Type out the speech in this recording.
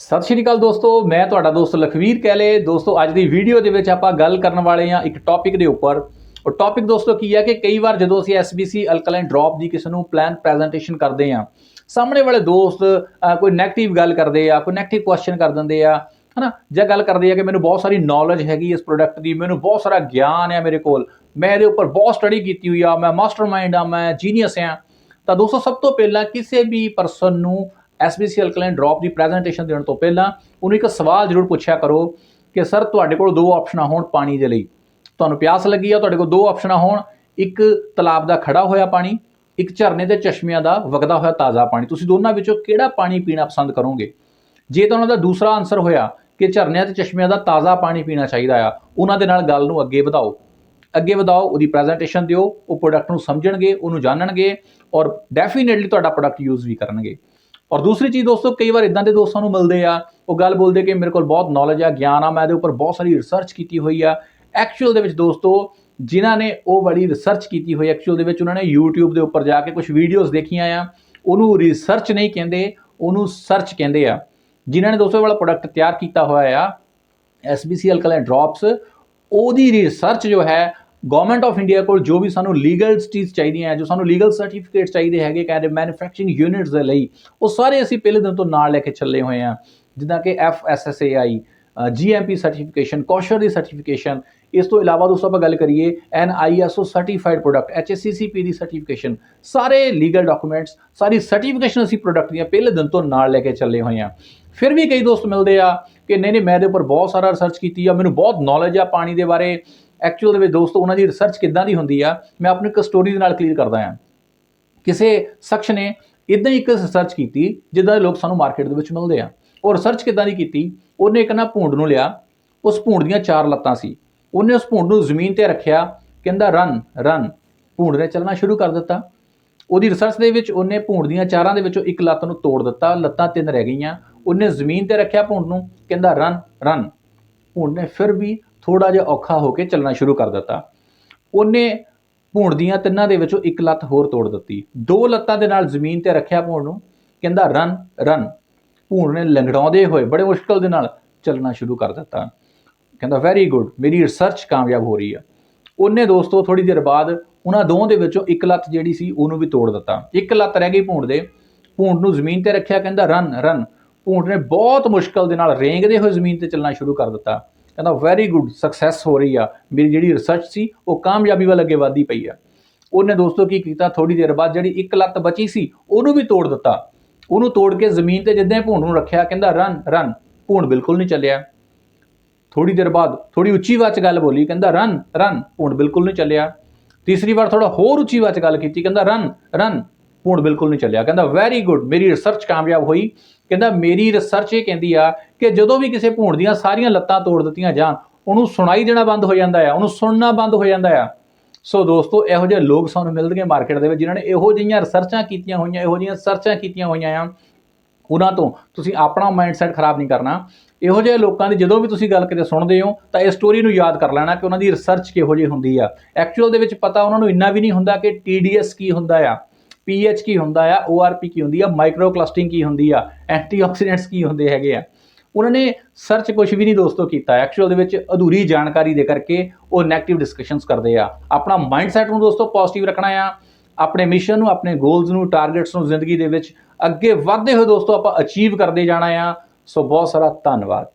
ਸਤਿ ਸ਼੍ਰੀ ਅਕਾਲ ਦੋਸਤੋ, ਮੈਂ ਤੁਹਾਡਾ ਦੋਸਤ ਲਖਵੀਰ ਕਹਿਲੇ ਦੋਸਤੋ, ਅੱਜ ਦੀ ਵੀਡੀਓ ਦੇ ਵਿੱਚ ਆਪਾਂ ਗੱਲ ਕਰਨ ਵਾਲੇ ਹਾਂ ਇੱਕ ਟੌਪਿਕ ਦੇ ਉੱਪਰ। ਉਹ ਟੌਪਿਕ ਦੋਸਤੋ ਕੀ ਹੈ ਕਿ ਕਈ ਵਾਰ ਜਦੋਂ ਅਸੀਂ SBC ਅਲਕਲਾਈਨ ਡ੍ਰੌਪ ਦੀ ਕਿਸੇ ਨੂੰ ਪਲਾਨ ਪ੍ਰੈਜੈਂਟੇਸ਼ਨ ਕਰਦੇ ਹਾਂ, ਸਾਹਮਣੇ ਵਾਲੇ ਦੋਸਤ ਕੋਈ 네ਗੇਟਿਵ ਗੱਲ ਕਰਦੇ ਆ, ਕੋਈ 네ਗੇਟਿਵ ਕੁਐਸਚਨ ਕਰ ਦਿੰਦੇ ਆ, ਹਨਾ? ਜਾਂ ਗੱਲ ਕਰਦੇ ਆ ਕਿ ਮੈਨੂੰ ਬਹੁਤ ਸਾਰੀ ਨੌਲੇਜ ਹੈਗੀ ਇਸ ਪ੍ਰੋਡਕਟ ਦੀ, ਮੈਨੂੰ ਬਹੁਤ ਸਾਰਾ ਗਿਆਨ ਹੈ ਮੇਰੇ ਕੋਲ, ਮੈਂ ਇਹਦੇ ਉੱਪਰ ਬਹੁਤ ਸਟੱਡੀ ਕੀਤੀ ਹੋਈ ਆ, ਮੈਂ ਮਾਸਟਰਮਾਈਂਡ ਆ, ਮੈਂ ਜੀਨੀਅਸ ਆ। ਤਾਂ ਦੋਸਤੋ, ਸਭ ਤੋਂ ਪਹਿਲਾਂ ਕਿਸੇ ਵੀ ਪਰਸਨ ਨੂੰ SBC ਅਲਕਲਾਈਨ ਡ੍ਰੌਪ ਦੀ ਪ੍ਰੈਜੈਂਟੇਸ਼ਨ ਦੇਣ ਤੋਂ ਪਹਿਲਾਂ ਉਹਨੂੰ ਇੱਕ ਸਵਾਲ ਜ਼ਰੂਰ ਪੁੱਛਿਆ ਕਰੋ ਕਿ ਸਰ ਤੁਹਾਡੇ ਕੋਲ ਦੋ ਆਪਸ਼ਨਾਂ ਹੋਣ ਪਾਣੀ ਦੇ ਲਈ। ਤੁਹਾਨੂੰ ਪਿਆਸ ਲੱਗੀ ਆ, ਤੁਹਾਡੇ ਕੋਲ ਦੋ ਆਪਸ਼ਨਾਂ ਹੋਣ। ਇੱਕ ਤਲਾਬ ਦਾ ਖੜਾ ਹੋਇਆ ਪਾਣੀ, ਇੱਕ ਝਰਨੇ ਤੇ ਚਸ਼ਮਿਆਂ ਦਾ ਵਗਦਾ ਹੋਇਆ ਤਾਜ਼ਾ ਪਾਣੀ। ਤੁਸੀਂ ਦੋਨਾਂ ਵਿੱਚੋਂ ਕਿਹੜਾ ਪਾਣੀ ਪੀਣਾ ਪਸੰਦ ਕਰੋਗੇ? ਜੇ ਤਾਂ ਉਹਨਾਂ ਦਾ ਦੂਸਰਾ ਆਨਸਰ ਹੋਇਆ ਕਿ ਝਰਨਿਆਂ ਤੇ ਚਸ਼ਮਿਆਂ ਦਾ ਤਾਜ਼ਾ ਪਾਣੀ ਪੀਣਾ ਚਾਹੀਦਾ ਆ, ਉਹਨਾਂ ਦੇ ਨਾਲ ਗੱਲ ਨੂੰ ਅੱਗੇ ਵਧਾਓ। ਅੱਗੇ ਵਧਾਓ, ਉਹਦੀ ਪ੍ਰੈਜੈਂਟੇਸ਼ਨ ਦਿਓ, ਉਹ ਪ੍ਰੋਡਕਟ ਨੂੰ ਸਮਝਣਗੇ, ਉਹਨੂੰ ਜਾਣਨਗੇ ਔਰ ਡੈਫੀਨਿਟਲੀ ਤੁਹਾਡਾ ਪ੍ਰੋਡਕਟ ਯੂਜ਼ ਵੀ ਕਰਨਗੇ। ਔਰ ਦੂਸਰੀ ਚੀਜ਼ ਦੋਸਤੋ, ਕਈ ਵਾਰ ਇਦਾਂ ਦੇ ਦੋਸਤਾਂ ਨੂੰ ਮਿਲਦੇ ਆ, ਉਹ ਗੱਲ ਬੋਲਦੇ ਕਿ ਮੇਰੇ ਕੋਲ ਬਹੁਤ ਨੌਲੇਜ ਆ, ਗਿਆਨ ਆ, ਮੈਂ ਇਹਦੇ ਉੱਪਰ ਬਹੁਤ ਸਾਰੀ ਰਿਸਰਚ ਕੀਤੀ ਹੋਈ ਆ। ਐਕਚੁਅਲ ਦੇ ਵਿੱਚ ਦੋਸਤੋ, ਜਿਨ੍ਹਾਂ ਨੇ ਉਹ ਬੜੀ ਰਿਸਰਚ ਕੀਤੀ ਹੋਈ ਐਕਚੁਅਲ ਦੇ ਵਿੱਚ ਉਹਨਾਂ ਨੇ YouTube ਦੇ ਉੱਪਰ ਜਾ ਕੇ ਕੁਝ ਵੀਡੀਓਜ਼ ਦੇਖੀਆਂ ਆ, ਉਹਨੂੰ ਰਿਸਰਚ ਨਹੀਂ ਕਹਿੰਦੇ, ਉਹਨੂੰ ਸਰਚ ਕਹਿੰਦੇ ਆ। ਜਿਨ੍ਹਾਂ ਨੇ ਦੋਸਤੋ ਵਾਲਾ ਪ੍ਰੋਡਕਟ ਤਿਆਰ ਕੀਤਾ ਹੋਇਆ ਆ SBC ਅਲਕਲਾਈਨ ਡ੍ਰੌਪਸ ਉਹਦੀ ਰਿਸਰਚ ਜੋ ਹੈ ਗਵਰਨਮੈਂਟ ਆਫ ਇੰਡੀਆ ਕੋਲ ਜੋ ਵੀ ਸਾਨੂੰ ਲੀਗਲ ਸਟੀਜ਼ ਚਾਹੀਦੀਆਂ ਜੋ ਸਾਨੂੰ ਲੀਗਲ ਸਰਟੀਫਿਕੇਟਸ ਚਾਹੀਦੇ ਹੈਗੇ, ਕਹਿੰਦੇ ਮੈਨੂਫੈਕਚਰਿੰਗ ਯੂਨਿਟਸ ਦੇ ਲਈ, ਉਹ ਸਾਰੇ ਅਸੀਂ ਪਹਿਲੇ ਦਿਨ ਤੋਂ ਨਾਲ ਲੈ ਕੇ ਚੱਲੇ ਹੋਏ ਆ ਜਿੱਦਾਂ ਕਿ FSSAI GMP ਸਰਟੀਫਿਕੇਸ਼ਨ ਕੌਸ਼ਰ ਦੀ ਸਰਟੀਫਿਕੇਸ਼ਨ ਇਸ ਤੋਂ ਇਲਾਵਾ ਦੋਸਤੋ ਆਪਾਂ ਗੱਲ ਕਰੀਏ NISO ਸਰਟੀਫਾਈਡ ਪ੍ਰੋਡਕਟ HACCP ਦੀ ਸਰਟੀਫਿਕੇਸ਼ਨ ਸਾਰੇ ਲੀਗਲ ਡਾਕੂਮੈਂਟਸ ਸਾਰੀ ਸਰਟੀਫਿਕੇਸ਼ਨ ਅਸੀਂ ਪ੍ਰੋਡਕਟ ਦੀਆਂ ਪਹਿਲੇ ਦਿਨ ਤੋਂ ਨਾਲ ਲੈ ਕੇ ਚੱਲੇ ਹੋਏ ਆ ਫਿਰ ਵੀ ਕਈ ਦੋਸਤ ਮਿਲਦੇ ਆ ਕਿ ਨਹੀਂ ਨਹੀਂ, ਮੈਂ ਇਹਦੇ ਉੱਪਰ ਬਹੁਤ ਸਾਰਾ ਰਿਸਰਚ ਕੀਤੀ ਆ, ਮੈਨੂੰ ਬਹੁਤ ਨੌਲੇਜ ਆ ਪਾਣੀ ਦੇ ਬਾਰੇ। ਐਕਚੁਅਲ ਦੇ ਵਿੱਚ ਦੋਸਤੋ, ਉਹਨਾਂ ਦੀ ਰਿਸਰਚ ਕਿੱਦਾਂ ਦੀ ਹੁੰਦੀ ਆ, ਮੈਂ ਆਪਣੀ ਇੱਕ ਸਟੋਰੀ ਦੇ ਨਾਲ ਕਲੀਅਰ ਕਰਦਾ ਆ। ਕਿਸੇ ਸ਼ਖਸ ਨੇ ਇਦਾਂ ਹੀ ਇੱਕ ਰਿਸਰਚ ਕੀਤੀ, ਜਿੱਦਾਂ ਦੇ ਲੋਕ ਸਾਨੂੰ ਮਾਰਕੀਟ ਦੇ ਵਿੱਚ ਮਿਲਦੇ ਆ। ਉਹ ਰਿਸਰਚ ਕਿੱਦਾਂ ਦੀ ਕੀਤੀ, ਉਹਨੇ ਇੱਕ ਨਾ ਭੂੰਡ ਨੂੰ ਲਿਆ, ਉਸ ਭੂੰਡ ਦੀਆਂ ਚਾਰ ਲੱਤਾਂ ਸੀ। ਉਹਨੇ ਉਸ ਭੂੰਡ ਨੂੰ ਜ਼ਮੀਨ ਤੇ ਰੱਖਿਆ, ਕਹਿੰਦਾ ਰਨ ਰਨ ਭੂੰਡ ਨੇ ਚੱਲਣਾ ਸ਼ੁਰੂ ਕਰ ਦਿੱਤਾ। ਉਹਦੀ ਰਿਸਰਚ ਦੇ ਵਿੱਚ ਉਹਨੇ ਭੂੰਡ ਦੀਆਂ ਚਾਰਾਂ ਦੇ ਵਿੱਚੋਂ ਇੱਕ ਲੱਤ ਨੂੰ ਤੋੜ ਦਿੱਤਾ, ਲੱਤਾਂ ਤਿੰਨ ਰਹਿ ਗਈਆਂ। ਉਹਨੇ ਜ਼ਮੀਨ ਤੇ ਰੱਖਿਆ ਭੂੰਡ ਨੂੰ, ਕਹਿੰਦਾ ਰਨ ਰਨ ਭੂੰਡ ਨੇ ਫਿਰ ਵੀ ਥੋੜਾ ਜਿਹਾ ਔਖਾ ਹੋ ਕੇ ਚੱਲਣਾ ਸ਼ੁਰੂ ਕਰ ਦਿੱਤਾ। ਉਹਨੇ ਭੂੰਡ ਦੀਆਂ ਤਿੰਨਾਂ ਦੇ ਵਿੱਚੋਂ ਇੱਕ ਲੱਤ ਹੋਰ ਤੋੜ ਦਿੱਤੀ। ਦੋ ਲੱਤਾਂ ਦੇ ਨਾਲ ਜ਼ਮੀਨ ਤੇ ਰੱਖਿਆ ਭੂੰਡ ਨੂੰ। ਕਹਿੰਦਾ ਰਨ ਰਨ ਭੂੰਡ ਨੇ ਲੰਗੜਾਉਂਦੇ ਹੋਏ ਬੜੇ ਮੁਸ਼ਕਲ ਦੇ ਨਾਲ ਚੱਲਣਾ ਸ਼ੁਰੂ ਕਰ ਦਿੱਤਾ। ਕਹਿੰਦਾ ਵੈਰੀ ਗੁੱਡ ਮੇਰੀ ਰਿਸਰਚ ਕਾਮਯਾਬ ਹੋ ਰਹੀ ਆ। ਉਹਨੇ ਦੋਸਤੋ ਥੋੜੀ ਦੇਰ ਬਾਅਦ ਉਹਨਾਂ ਦੋਵਾਂ ਦੇ ਵਿੱਚੋਂ ਇੱਕ ਲੱਤ ਜਿਹੜੀ ਸੀ, ਉਹਨੂੰ ਵੀ ਤੋੜ ਦਿੱਤਾ। ਇੱਕ ਲੱਤ ਰਹਿ ਗਈ ਭੂੰਡ ਦੇ। ਭੂੰਡ ਨੂੰ ਜ਼ਮੀਨ ਤੇ ਰੱਖਿਆ, ਕਹਿੰਦਾ ਰਨ ਰਨ ਭੂੰਡ ਨੇ ਬਹੁਤ ਮੁਸ਼ਕਲ ਦੇ ਨਾਲ ਰੇਂਗਦੇ ਹੋਏ ਜ਼ਮੀਨ ਤੇ ਚੱਲਣਾ ਸ਼ੁਰੂ ਕਰ ਦਿੱਤਾ। ਕਹਿੰਦਾ ਵੈਰੀ ਗੁੱਡ ਸਕਸੈਸ ਹੋ ਰਹੀ ਆ। ਮੇਰੀ ਜਿਹੜੀ ਰਿਸਰਚ ਸੀ, ਉਹ ਕਾਮਯਾਬੀ ਵੱਲ ਅੱਗੇ ਵਧਦੀ ਪਈ ਆ। ਉਹਨੇ ਦੋਸਤੋ ਕੀ ਕੀਤਾ? ਥੋੜੀ ਦੇਰ ਬਾਅਦ ਜਿਹੜੀ ਇੱਕ ਲੱਤ ਬਚੀ ਸੀ, ਉਹਨੂੰ ਵੀ ਤੋੜ ਦਿੱਤਾ। ਉਹਨੂੰ ਤੋੜ ਕੇ ਜ਼ਮੀਨ ਤੇ ਜਿੱਦਾਂ ਹੀ ਨੂੰ ਰੱਖਿਆ, ਕਹਿੰਦਾ ਰਨ ਰਨ ਭੂੰਡ ਬਿਲਕੁਲ ਨਹੀਂ ਚੱਲਿਆ। ਥੋੜੀ ਦੇਰ ਬਾਅਦ ਥੋੜੀ ਉੱਚੀ ਆਵਾਜ਼ 'ਚ ਗੱਲ ਬੋਲੀ, ਕਹਿੰਦਾ ਰਨ ਰਨ ਭੂਣ ਬਿਲਕੁਲ ਨਹੀਂ ਚੱਲਿਆ। ਤੀਸਰੀ ਵਾਰ ਥੋੜਾ ਹੋਰ ਉੱਚੀ ਆਵਾਜ਼ 'ਚ ਗੱਲ ਕੀਤੀ, ਕਹਿੰਦਾ ਰਨ ਰਨ ਭੂੰਡ ਬਿਲਕੁਲ ਨਹੀਂ ਚੱਲਿਆ। ਕਹਿੰਦਾ ਵੈਰੀ ਗੁੱਡ ਮੇਰੀ ਰਿਸਰਚ ਕਾਮਯਾਬ ਹੋਈ। ਕਹਿੰਦਾ, ਮੇਰੀ ਰਿਸਰਚ ਇਹ ਕਹਿੰਦੀ ਆ ਕਿ ਜਦੋਂ ਵੀ ਕਿਸੇ ਭੂੰਡ ਦੀਆਂ ਸਾਰੀਆਂ ਲੱਤਾਂ ਤੋੜ ਦਿੱਤੀਆਂ ਜਾਣ, ਉਹਨੂੰ ਸੁਣਾਈ ਦੇਣਾ ਬੰਦ ਹੋ ਜਾਂਦਾ ਆ, ਉਹਨੂੰ ਸੁਣਨਾ ਬੰਦ ਹੋ ਜਾਂਦਾ ਆ। ਸੋ ਦੋਸਤੋ, ਇਹੋ ਜਿਹੇ ਲੋਕ ਸਾਨੂੰ ਮਿਲਦੇ ਮਾਰਕੀਟ ਦੇ ਵਿੱਚ, ਜਿਨ੍ਹਾਂ ਨੇ ਇਹੋ ਜਿਹੀਆਂ ਰਿਸਰਚਾਂ ਕੀਤੀਆਂ ਹੋਈਆਂ, ਇਹੋ ਜਿਹੀਆਂ ਸਰਚਾਂ ਕੀਤੀਆਂ ਹੋਈਆਂ ਆ। ਉਹਨਾਂ ਤੋਂ ਤੁਸੀਂ ਆਪਣਾ ਮਾਈਂਡਸੈਟ ਖਰਾਬ ਨਹੀਂ ਕਰਨਾ। ਇਹੋ ਜਿਹੇ ਲੋਕਾਂ ਦੀ ਜਦੋਂ ਵੀ ਤੁਸੀਂ ਗੱਲ ਕਿਤੇ ਸੁਣਦੇ ਹੋ, ਤਾਂ ਇਹ ਸਟੋਰੀ ਨੂੰ ਯਾਦ ਕਰ ਲੈਣਾ ਕਿ ਉਹਨਾਂ ਦੀ ਰਿਸਰਚ ਕਿਹੋ ਜਿਹੀ ਹੁੰਦੀ ਆ। ਐਕਚੁਅਲ ਦੇ ਵਿੱਚ ਪਤਾ ਉਹਨਾਂ ਨੂੰ ਇੰਨਾ ਵੀ ਨਹੀਂ ਹੁੰਦਾ ਕਿ TDS ਕੀ ਹੁੰਦਾ ਆ। pH ਕੀ ਹੁੰਦਾ ਆ ORP ਕੀ ਹੁੰਦੀ ਆ ਮਾਈਕਰੋ ਕਲਸਟਰਿੰਗ ਕੀ ਹੁੰਦੀ ਆ, ਐਂਟੀਆਕਸੀਡੈਂਟਸ ਕੀ ਹੁੰਦੇ ਹੈਗੇ ਆ। ਉਹਨਾਂ ਨੇ ਸਰਚ ਕੁਝ ਵੀ ਨਹੀਂ ਦੋਸਤੋ ਕੀਤਾ ਐਕਚੁਅਲ ਦੇ ਵਿੱਚ ਅਧੂਰੀ ਜਾਣਕਾਰੀ ਦੇ ਕਰਕੇ ਉਹ 네ਗੇਟਿਵ ਡਿਸਕਸ਼ਨਸ ਕਰਦੇ ਆ। ਆਪਣਾ ਮਾਈਂਡਸੈਟ ਨੂੰ ਦੋਸਤੋ ਪੋਜ਼ਿਟਿਵ ਰੱਖਣਾ ਆ, ਆਪਣੇ ਮਿਸ਼ਨ ਨੂੰ, ਆਪਣੇ ਗੋਲਸ ਨੂੰ ਟਾਰਗੇਟਸ ਨੂੰ ਜ਼ਿੰਦਗੀ ਦੇ ਵਿੱਚ ਅੱਗੇ ਵਧਦੇ ਹੋਏ ਦੋਸਤੋ ਆਪਾਂ ਅਚੀਵ ਕਰਦੇ ਜਾਣਾ ਆ। ਸੋ ਬਹੁਤ ਸਾਰਾ ਧੰਨਵਾਦ।